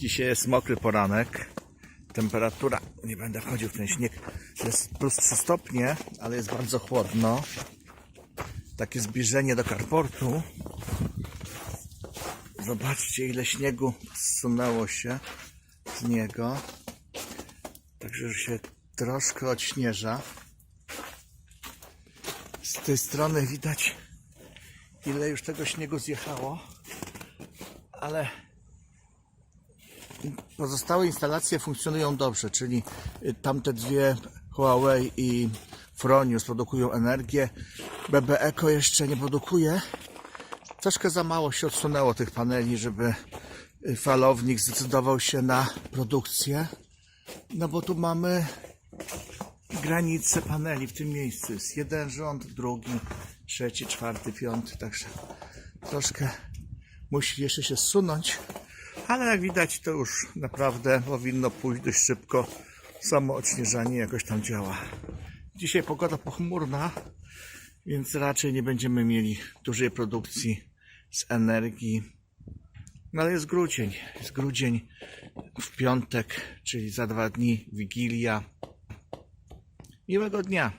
Dzisiaj jest mokry poranek. Temperatura, nie będę wchodził w ten śnieg, jest plus 3 stopnie, ale jest bardzo chłodno. Takie zbliżenie do karportu. Zobaczcie ile śniegu zsunęło się z niego. Także już się troszkę odśnieża. Z tej strony widać ile już tego śniegu zjechało. Ale pozostałe instalacje funkcjonują dobrze, czyli y, tamte dwie Huawei i Fronius produkują energię. BB Eco jeszcze nie produkuje. Troszkę za mało się odsunęło tych paneli, żeby y, falownik zdecydował się na produkcję. No bo tu mamy granice paneli w tym miejscu. Jest jeden rząd, drugi, trzeci, czwarty, piąty, także troszkę musi jeszcze się zsunąć, ale jak widać to już naprawdę powinno pójść dość szybko. Samo odśnieżanie jakoś tam działa. Dzisiaj pogoda pochmurna, więc raczej nie będziemy mieli dużej produkcji z energii. No ale jest grudzień. Jest grudzień w piątek, czyli za dwa dni Wigilia. Miłego dnia.